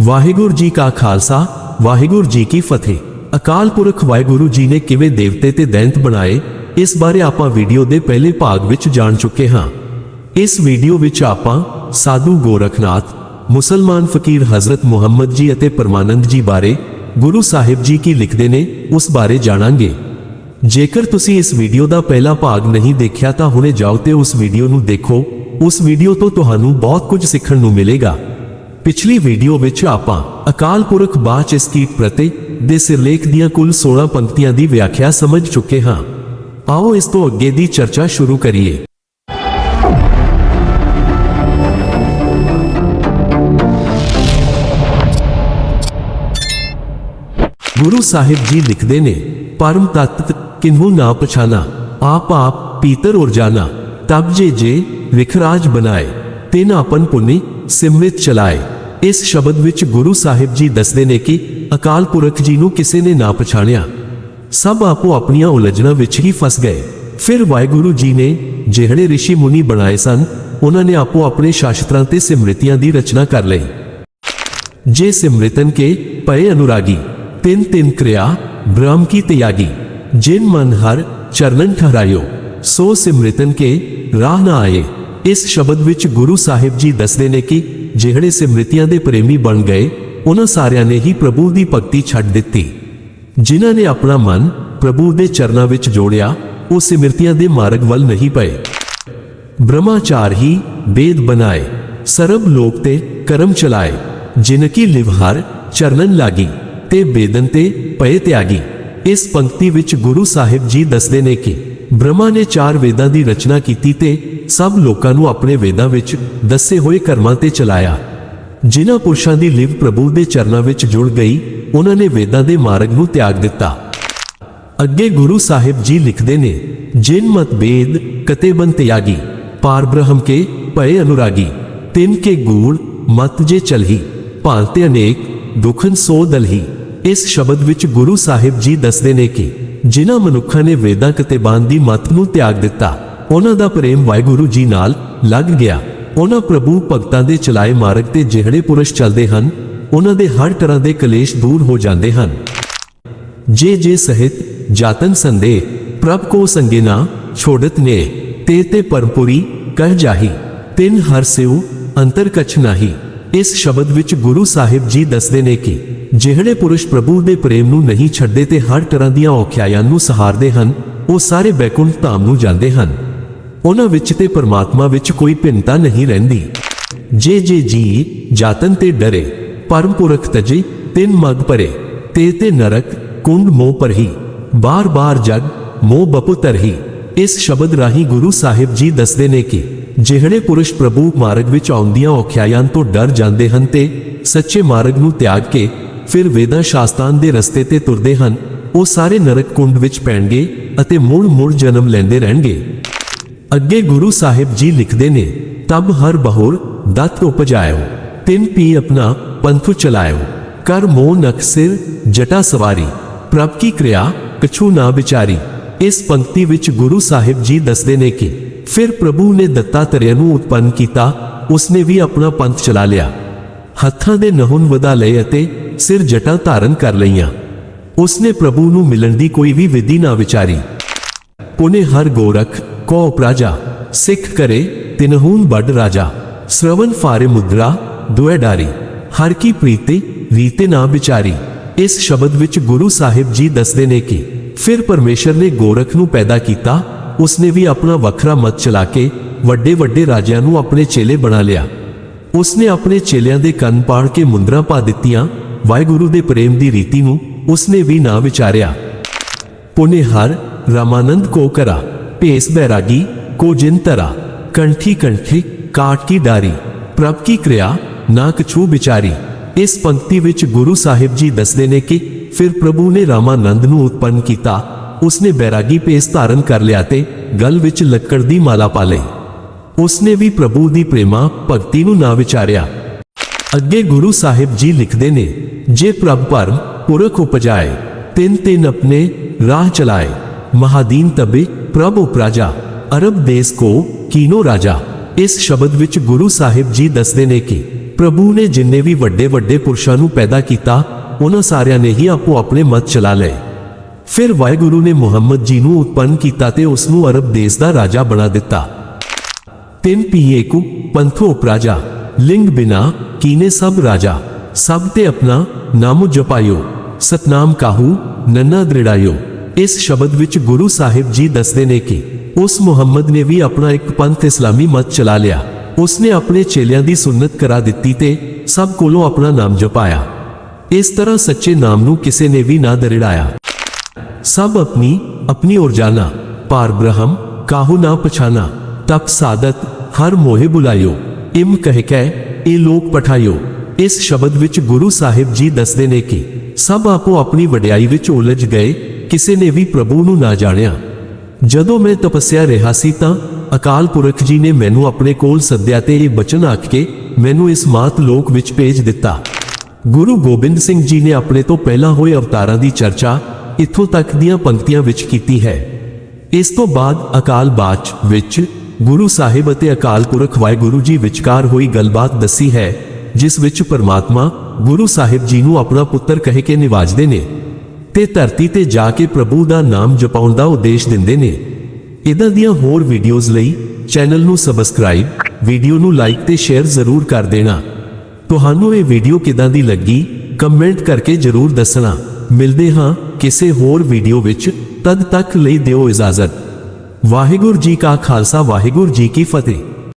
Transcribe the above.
ਵਾਹਿਗੁਰੂ ਜੀ ਕਾ ਖਾਲਸਾ, ਵਾਹਿਗੁਰੂ ਜੀ ਕੀ ਫਤਿਹ। ਅਕਾਲ ਪੁਰਖ ਵਾਹਿਗੁਰੂ ਜੀ ਨੇ ਕਿਵੇਂ ਦੇਵਤੇ ਤੇ ਦੈਂਤ ਬਣਾਏ, ਇਸ ਬਾਰੇ ਆਪਾਂ ਵੀਡੀਓ ਦੇ ਪਹਿਲੇ ਭਾਗ ਵਿੱਚ ਜਾਣ ਚੁੱਕੇ ਹਾਂ। ਇਸ ਵੀਡੀਓ ਵਿੱਚ ਆਪਾਂ ਸਾਧੂ ਗੋਰਖਨਾਥ, ਮੁਸਲਮਾਨ ਫਕੀਰ ਹਜ਼ਰਤ ਮੁਹੰਮਦ ਜੀ ਅਤੇ ਪਰਮਾਨੰਦ ਜੀ ਬਾਰੇ, ਗੁਰੂ ਸਾਹਿਬ ਜੀ ਕੀ ਲਿਖਦੇ ਨੇ, ਉਸ ਬਾਰੇ ਜਾਣਾਂਗੇ। ਜੇਕਰ ਤੁਸੀਂ ਇਸ ਵੀਡੀਓ ਦਾ ਪਹਿਲਾ ਭਾਗ ਨਹੀਂ ਦੇਖਿਆ ਤਾਂ ਹੁਣੇ ਜਾਓ ਤੇ ਉਸ ਵੀਡੀਓ ਨੂੰ ਦੇਖੋ। ਉਸ ਵੀਡੀਓ ਤੋਂ ਤੁਹਾਨੂੰ ਬਹੁਤ ਕੁਝ ਸਿੱਖਣ ਨੂੰ ਮਿਲੇਗਾ। ਪਿਛਲੀ ਵੀਡੀਓ ਵਿੱਚ ਆਪਾਂ ਅਕਾਲ ਪੁਰਖ ਬਾਚ ਇਸਕੀਟ ਪ੍ਰਤੀ ਦੇ ਸਿਰਲੇਖ ਦੀਆਂ ਕੁੱਲ 16 ਪੰਕਤੀਆਂ ਦੀ ਵਿਆਖਿਆ ਸਮਝ ਚੁੱਕੇ ਹਾਂ ਆਓ ਇਸ ਤੋਂ ਅੱਗੇ ਦੀ ਚਰਚਾ ਸ਼ੁਰੂ ਕਰੀਏ ਗੁਰੂ ਸਾਹਿਬ ਜੀ ਲਿਖਦੇ ਨੇ ਪਰਮ ਤਤ ਕਿਨਹੂ ਨਾ ਪਛਾਨਾ ਆਪ ਆਪ ਪੀਤਰ ਔਰ ਜਾਨਾ ਤਬ ਜੇ ਜੇ ਵਿਖਰਾਜ ਬਣਾਏ ਤਿਨ ਆਪਨ ਪੁਨੀ ਸਿਮਰਿਤ ਚਲਾਏ ਇਸ ਸ਼ਬਦ ਵਿੱਚ ਗੁਰੂ ਸਾਹਿਬ ਜੀ ਦੱਸਦੇ ਨੇ ਕਿ ਅਕਾਲ ਪੁਰਖ ਜੀ ਨੂੰ ਕਿਸੇ ਨੇ ਨਾ ਪਛਾਣਿਆ। ਸਭ ਆਪੋ ਆਪਣੀਆਂ ਉਲਝਣਾਂ ਵਿੱਚ ਹੀ ਫਸ ਗਏ। ਫਿਰ ਵਾਹਿਗੁਰੂ ਜੀ ਨੇ ਜਿਹੜੇ ઋષਿ ਮੁਨੀ ਬਣਾਏ ਸਨ, ਉਹਨਾਂ ਨੇ ਆਪੋ ਆਪਣੇ ਸ਼ਾਸਤਰਾਂ ਤੇ ਸਿਮਰਤੀਆਂ ਦੀ ਰਚਨਾ ਕਰ ਲਈ। ਜੇ ਸਿਮ੍ਰਿਤਨ ਕੇ ਪਏ ਅਨੁਰਾਗੀ, ਤਿੰਨ ਤਿੰਨ ਕ੍ਰਿਆ, ਬ੍ਰਹਮ ਕੀ ਤਿਆਗੀ, ਜਿਨ ਮਨ ਹਰ ਚਰਨਨ ਠਹਿਰਾਇਓ, ਸੋ ਸਿਮ੍ਰਿਤਨ ਕੇ ਰਾਹ ਨਾ ਆਏ। ਇਸ ਸ਼ਬਦ ਵਿੱਚ ਗੁਰੂ ਸਾਹਿਬ ਜੀ ਦੱਸਦੇ ਨੇ ਕਿ ਜਿਹੜੇ ਸਿਮਰਤੀਆਂ ਦੇ ਪ੍ਰੇਮੀ ਬਣ ਗਏ, ਉਹਨਾਂ ਸਾਰਿਆਂ ਨੇ ਹੀ ਪ੍ਰਭੂ ਦੀ ਭਗਤੀ ਛੱਡ ਦਿੱਤੀ। ਜਿਨ੍ਹਾਂ ਨੇ ਆਪਣਾ ਮਨ ਪ੍ਰਭੂ ਦੇ ਚਰਨਾਂ ਵਿੱਚ ਜੋੜਿਆ, ਉਹ ਸਿਮਰਤੀਆਂ ਦੇ ਮਾਰਗ ਵੱਲ ਨਹੀਂ ਪਏ। ਬ੍ਰਹਮਾਚਾਰ ਹੀ ਵੇਦ ਬਣਾਏ, ਸਰਬ ਲੋਕ ਤੇ ਕਰਮ ਚਲਾਏ, ਜਿਨ ਕੀ ਲਿਵਹਰ ਚਰਨਨ ਲਾਗੀ ਤੇ ਬੇਦਨ ਤੇ ਪਏ ਤਿਆਗੀ। ਇਸ ਪੰਕਤੀ ਵਿੱਚ ਗੁਰੂ ਸਾਹਿਬ ਜੀ ਦੱਸਦੇ ਨੇ ਕਿ ਬ੍ਰਹਮਾ ਨੇ ਚਾਰ ਵੇਦਾਂ ਦੀ ਰਚਨਾ ਕੀਤੀ ਤੇ ਸਭ ਲੋਕਾਂ ਨੂੰ ਆਪਣੇ ਵੇਦਾਂ ਵਿੱਚ ਦੱਸੇ ਹੋਏ ਕਰਮਾਂ ਤੇ ਚਲਾਇਆ। ਜਿਨ੍ਹਾਂ ਪੁਰਸ਼ਾਂ ਦੀ ਲਿਵ ਪ੍ਰਭੂ ਦੇ ਚਰਨਾਂ ਵਿੱਚ ਜੁੜ ਗਈ, ਉਹਨਾਂ ਨੇ ਵੇਦਾਂ ਦੇ ਮਾਰਗ ਨੂੰ ਤਿਆਗ ਦਿੱਤਾ। ਅੱਗੇ ਗੁਰੂ ਸਾਹਿਬ ਜੀ ਲਿਖਦੇ ਨੇ, ਜਿਨ ਮਤ ਬੇਦ ਕਤੇ ਬਨ ਤਿਆਗੀ, ਪਾਰ ਬ੍ਰਹਮ ਕੇ ਭਏ ਅਨੁਰਾਗੀ, ਤਿਨ ਕੇ ਗੂੜ ਮਤ ਜੇ ਚਲਹੀ ਭਾਂਤੇ ਅਨੇਕ ਦੁਖਨ ਸੋ ਦਲਹੀ। ਇਸ ਸ਼ਬਦ ਵਿੱਚ ਗੁਰੂ ਸਾਹਿਬ ਜੀ ਦੱਸਦੇ ਨੇ ਕਿ ਜਿਨ੍ਹਾਂ ਮਨੁੱਖਾਂ ਨੇ ਵੇਦਾਂ ਕਤੇਬਾਂ ਦੀ ਮਤ ਨੂੰ ਤਿਆਗ ਦਿੱਤਾ ਉਹਨਾਂ ਦਾ ਪ੍ਰੇਮ ਵਾਹਿਗੁਰੂ ਜੀ ਨਾਲ ਲੱਗ ਗਿਆ। ਉਹਨਾਂ ਪ੍ਰਭੂ ਭਗਤਾਂ ਦੇ ਚਲਾਏ ਮਾਰਗ ਤੇ ਜਿਹੜੇ ਪੁਰਸ਼ ਚੱਲਦੇ ਹਨ, ਉਹਨਾਂ ਦੇ ਹਰ ਤਰ੍ਹਾਂ ਦੇ ਕਲੇਸ਼ ਦੂਰ ਹੋ ਜਾਂਦੇ ਹਨ। ਜੇ ਜੇ ਸਹਿਤ ਜਾਤਨ ਸੰਦੇ ਪ੍ਰਭ ਕੋ ਸੰਗੇ ਛੋੜਤ ਨੇ ਤੇ ਤੇ ਪਰਮਪੁਰੀ ਕਹਿ ਜਾਹੀ, ਤਿੰਨ ਹਰ ਸਿਉ ਅੰਤਰ ਕਛ ਨਾਹੀ। ਇਸ ਸ਼ਬਦ ਵਿੱਚ ਗੁਰੂ ਸਾਹਿਬ ਜੀ ਦੱਸਦੇ ਨੇ ਕਿ ਜਿਹੜੇ ਪੁਰਸ਼ ਪ੍ਰਭੂ ਦੇ ਪ੍ਰੇਮ ਨੂੰ ਨਹੀਂ ਛੱਡਦੇ ਤੇ ਹਰ ਤਰ੍ਹਾਂ ਦੀਆਂ ਔਖਿਆਈਆਂ ਨੂੰ ਸਹਾਰਦੇ ਹਨ, ਉਹ ਸਾਰੇ ਬੈਕੁੰਠ ਧਾਮ ਨੂੰ ਜਾਂਦੇ ਹਨ। ਉਹਨਾਂ ਵਿੱਚ ਤੇ ਪਰਮਾਤਮਾ ਵਿੱਚ ਕੋਈ ਭਿੰਨਤਾ ਨਹੀਂ ਰਹਿੰਦੀ। ਜੇ ਜੇ ਜੀ ਜਾਤਨ ਤੇ ਡਰੇ, ਪਰਮ ਪੁਰਖ ਤਜੇ, ਤਿੰਨ ਮਗ ਪਰੇ ਤੇ ਤੇ ਨਰਕ, ਕੁੰਡ ਮੋਹ ਪਰਹੀ ਬਾਰ ਬਾਰ ਜਗ, ਮੋਹ ਬਪੁ ਤਰਹੀ, ਇਸ ਸ਼ਬਦ ਰਾਹੀਂ ਗੁਰੂ ਸਾਹਿਬ ਜੀ ਦੱਸਦੇ ਨੇ ਕਿ ਜਿਹੜੇ ਪੁਰਸ਼ ਪ੍ਰਭੂ ਮਾਰਗ ਵਿੱਚ ਆਉਂਦੀਆਂ ਔਖਿਆਈਆਂ ਤੋਂ ਡਰ ਜਾਂਦੇ ਹਨ ਤੇ ਸੱਚੇ ਮਾਰਗ ਨੂੰ ਤਿਆਗ ਕੇ ਫਿਰ ਵੇਦਾਂ ਸ਼ਾਸਤਾਨ ਦੇ ਰਸਤੇ ਤੇ ਤੁਰਦੇ ਹਨ, ਉਹ ਸਾਰੇ ਨਰਕ ਕੁੰਡ ਵਿੱਚ ਪੈਣਗੇ ਅਤੇ ਮੁੜ ਮੁੜ ਜਨਮ ਲੈਂਦੇ ਰਹਿਣਗੇ। ਅੱਗੇ ਗੁਰੂ ਸਾਹਿਬ ਜੀ ਲਿਖਦੇ ਨੇ, ਤਬ ਹਰ ਬਹੋਰ ਦਤ ਉਪਜਾਇਓ, ਤਿੰਨ ਪੀ ਆਪਣਾ ਪੰਥ ਚਲਾਇਓ, ਕਰ ਮੋਹ ਨਖ ਜਟਾ ਸਵਾਰੀ, ਪ੍ਰਭ ਕੀ ਕਿਰਿਆ ਕਛੂ ਨਾ ਵਿਚਾਰੀ। ਇਸ ਪੰਕਤੀ ਵਿੱਚ ਗੁਰੂ ਸਾਹਿਬ ਜੀ ਦੱਸਦੇ ਨੇ ਕਿ ਫਿਰ ਪ੍ਰਭੂ ਨੇ ਦੱਤਾਤਰੇయ ਨੂੰ ਉਤਪੰਨ ਕੀਤਾ, ਉਸਨੇ ਵੀ ਆਪਣਾ ਪੰਥ ਚਲਾ ਲਿਆ। ਹੱਥਾਂ ਦੇ ਨਹੁੰ ਵਧਾ ਲਏ ਅਤੇ ਸਿਰ ਜਟਾਂ ਧਾਰਨ ਕਰ ਲਈਆਂ। ਉਸਨੇ ਪ੍ਰਭੂ ਨੂੰ ਮਿਲਣ ਦੀ ਕੋਈ ਵੀ ਵਿਧੀ ਨਾ ਵਿਚਾਰੀ। ਪੁਨੇ ਹਰ ਗੋਰਖ ਕੋ ਪ੍ਰਾਜਾ, ਸਿੱਖ ਕਰੇ ਤਿਨਹੂਨ ਵੱਡ ਰਾਜਾ। ਸ਼ਰਵਨ ਫਾਰੇ ਮੁਦਰਾ ਦੁਇ ਡਾਰੀ। ਹਰ ਕੀ ਪ੍ਰੀਤੀ, ਰੀਤੇ ਨਾ ਵਿਚਾਰੀ। ਇਸ ਸ਼ਬਦ ਵਿੱਚ ਗੁਰੂ ਸਾਹਿਬ ਜੀ ਦੱਸਦੇ ਨੇ ਕਿ ਫਿਰ ਪਰਮੇਸ਼ਰ ਨੇ ਗੋਰਖ ਨੂੰ ਪੈਦਾ ਕੀਤਾ, ਉਸਨੇ ਵੀ ਆਪਣਾ ਵੱਖਰਾ ਮਤ ਚਲਾ ਕੇ ਵੱਡੇ ਵੱਡੇ ਰਾਜਿਆਂ ਨੂੰ ਆਪਣੇ ਚੇਲੇ ਬਣਾ ਲਿਆ। ਉਸਨੇ ਆਪਣੇ ਚੇਲਿਆਂ ਦੇ ਕੰਨ ਪਾੜ ਕੇ ਮੁੰਦਰਾ ਪਾ ਦਿੱਤੀਆਂ, ਵਾਹਿਗੁਰੂ ਦੇ ਪ੍ਰੇਮ ਦੀ ਰੀਤੀ ਨੂੰ ਉਸਨੇ ਵੀ ਨਾ ਵਿਚਾਰਿਆ। ਪੁਨੇ ਹਰ ਰਾਮਾਨੰਦ ਕੋ ਕਰਾ। ਭੇਸ ਬੈਰਾਗੀ ਕੋ ਜਿਨ ਤਰਾ ਕੰਠੀ ਕੰਠੀ ਕਾਟ ਕੀ ਡਾਰੀ, ਪ੍ਰਭ ਕੀ ਕਿਰਿਆ ਨਾ ਕਛੂ ਵਿਚਾਰੀ। ਇਸ ਪੰਕਤੀ ਵਿੱਚ ਗੁਰੂ ਸਾਹਿਬ ਜੀ ਦੱਸਦੇ ਨੇ ਕਿ ਫਿਰ ਪ੍ਰਭੂ ਨੇ ਰਾਮਾਨੰਦ ਨੂੰ ਉਤਪੰਨ ਕੀਤਾ। ਉਸਨੇ ਬੈਰਾਗੀ ਭੇਸ ਧਾਰਨ ਕਰ ਲਿਆ ਤੇ ਗਲ ਵਿੱਚ ਲੱਕੜ ਦੀ ਮਾਲਾ ਪਾ ਲਈ। ਉਸਨੇ ਵੀ ਪ੍ਰਭੂ ਦੀ ਪ੍ਰੇਮਾ ਭਗਤੀ ਨੂੰ ਨਾ ਵਿਚਾਰਿਆ। ਅੱਗੇ ਗੁਰੂ ਸਾਹਿਬ ਜੀ ਲਿਖਦੇ ਨੇ, ਜੇ ਪ੍ਰਭ ਪਰਮ ਪੁਰਖ ਉਪਜਾਏ, ਤਿੰਨ ਤਿੰਨ ਆਪਣੇ ਰਾਹ ਚਲਾਏ, ਮਹਾਦੀਨ ਤਬੇ ਪ੍ਰਭ ਉਪਰਾਜਾ ਅਰਬ ਦੇਸ ਕੋ ਕੀਨੋ ਰਾਜਾ। ਇਸ ਸ਼ਬਦ ਵਿੱਚ ਗੁਰੂ ਸਾਹਿਬ ਜੀ ਦੱਸਦੇ ਨੇ ਕਿ ਪ੍ਰਭੂ ਨੇ ਜਿੰਨੇ ਵੀ ਵੱਡੇ ਵੱਡੇ ਪੁਰਸ਼ਾਂ ਨੂੰ ਪੈਦਾ ਕੀਤਾ, ਉਹਨਾਂ ਸਾਰਿਆਂ ਨੇ ਹੀ ਆਪੋ ਆਪਣੇ ਮਤ ਚਲਾ ਲਏ। ਫਿਰ ਵਾਹਿਗੁਰੂ ਨੇ ਮੁਹੰਮਦ ਜੀ ਨੂੰ ਉਤਪੰਨ ਕੀਤਾ ਤੇ ਉਸ ਨੂੰ ਅਰਬ ਦੇਸ਼ ਦਾ ਰਾਜਾ ਬਣਾ ਦਿੱਤਾ। ਤਿੰਨ ਪੀਏ ਕੁ ਪੰਥੋ ਉਪਰਾਜਾ, ਲਿੰਗ ਬਿਨਾ ਕੀਨੇ ਸਭ ਰਾਜਾ, ਸਭ ਤੇ ਆਪਣਾ ਨਾਮੋ ਜਪਾਇਓ, ਸਤਨਾਮ ਕਾਹੂ, ਨੰਨਾ ਦ੍ਰਿੜਾਇਓ। ਇਸ ਸ਼ਬਦ ਵਿੱਚ ਗੁਰੂ ਸਾਹਿਬ ਜੀ ਦੱਸਦੇ ਨੇ ਕਿ ਉਸ ਮੁਹੰਮਦ ਨੇ ਵੀ ਆਪਣਾ ਇੱਕ ਪੰਥ ਇਸਲਾਮੀ ਮਤ ਚਲਾ ਲਿਆ। ਉਸਨੇ ਆਪਣੇ ਚੇਲਿਆਂ ਦੀ ਸੁੰਨਤ ਕਰਾ ਦਿੱਤੀ ਤੇ ਸਭ ਕੋਲੋਂ ਆਪਣਾ ਨਾਮ ਜਪਾਇਆ। ਇਸ ਤਰ੍ਹਾਂ ਸੱਚੇ ਨਾਮ ਨੂੰ ਕਿਸੇ ਨੇ ਵੀ ਨਾ ਦਰਿੜਾਇਆ। ਸਭ ਆਪਣੀ ਆਪਣੀ ਔਰ ਜਾਣਾ ਪਾਰ ਬ੍ਰਹਮ, ਕਾਹੂ ਨਾ ਪਛਾਨਾ, ਤਪ ਸਾਦਤ, ਹਰ ਮੋਹਿ ਬੁਲਾਇਓ, ਇਮ ਕਹਿ ਕੈ ਇਹ ਲੋਕ ਪਠਾਇਓ। ਇਸ ਸ਼ਬਦ ਵਿੱਚ ਗੁਰੂ ਸਾਹਿਬ ਜੀ ਦੱਸਦੇ ਨੇ ਕਿ ਸਭ ਆਪੋ ਆਪਣੀ ਵਡਿਆਈ ਵਿੱਚ ਉਲਝ ਗਏ ਕਿਸੇ ਨੇ ਵੀ ਪ੍ਰਭੂ ਨੂੰ ਨਾ ਜਾਣਿਆ। ਜਦੋਂ ਮੈਂ ਤਪੱਸਿਆ ਰਿਹਾ ਸੀ ਤਾਂ ਅਕਾਲ ਪੁਰਖ ਜੀ ਨੇ ਮੈਨੂੰ ਆਪਣੇ ਕੋਲ ਸੱਦਿਆ ਤੇ ਇਹ ਬਚਨ ਆਖ ਕੇ ਮੈਨੂੰ ਇਸ ਮਾਤ ਲੋਕ ਵਿੱਚ ਭੇਜ ਦਿੱਤਾ। ਗੁਰੂ ਗੋਬਿੰਦ ਸਿੰਘ ਜੀ ਨੇ ਆਪਣੇ ਤੋਂ ਪਹਿਲਾਂ ਹੋਏ ਅਵਤਾਰਾਂ ਦੀ ਚਰਚਾ ਇੱਥੋਂ ਤੱਕ ਦੀਆਂ ਪੰਕਤੀਆਂ ਵਿੱਚ ਕੀਤੀ ਹੈ। ਇਸ ਤੋਂ ਬਾਅਦ ਅਕਾਲ ਬਾਚ ਵਿੱਚ ਗੁਰੂ ਸਾਹਿਬ ਅਤੇ ਅਕਾਲ ਪੁਰਖ ਵਾਹਿਗੁਰੂ ਜੀ ਵਿਚਕਾਰ ਹੋਈ ਗੱਲਬਾਤ ਦੱਸੀ ਹੈ, ਜਿਸ ਵਿੱਚ ਪਰਮਾਤਮਾ ਗੁਰੂ ਸਾਹਿਬ ਜੀ ਨੂੰ ਆਪਣਾ ਪੁੱਤਰ ਕਹਿ ਕੇ ਨਿਵਾਜਦੇ ਨੇ। ਤੇ ਧਰਤੀ ਤੇ ਜਾ ਕੇ ਪ੍ਰਭੂ ਦਾ ਨਾਮ ਜਪਾਉਣ ਦਾ ਉਦੇਸ਼ ਦਿੰਦੇ ਨੇ। ਇਦਾਂ ਦੀਆਂ ਹੋਰ ਵੀਡੀਓਜ਼ ਲਈ ਚੈਨਲ ਨੂੰ ਸਬਸਕ੍ਰਾਈਬ ਵੀਡੀਓ ਨੂੰ ਲਾਈਕ ਤੇ ਸ਼ੇਅਰ ਜ਼ਰੂਰ ਕਰ ਦੇਣਾ। ਤੁਹਾਨੂੰ ਇਹ ਵੀਡੀਓ ਕਿਦਾਂ ਦੀ ਲੱਗੀ ਕਮੈਂਟ ਕਰਕੇ ਜਰੂਰ ਦੱਸਣਾ। ਮਿਲਦੇ ਹਾਂ ਕਿਸੇ ਹੋਰ ਵੀਡੀਓ ਵਿੱਚ। ਤਦ ਤੱਕ ਲਈ ਦਿਓ ਇਜਾਜ਼ਤ। ਵਾਹਿਗੁਰੂ ਜੀ ਕਾ ਖਾਲਸਾ, ਵਾਹਿਗੁਰੂ ਜੀ ਕੀ ਫਤਿਹ।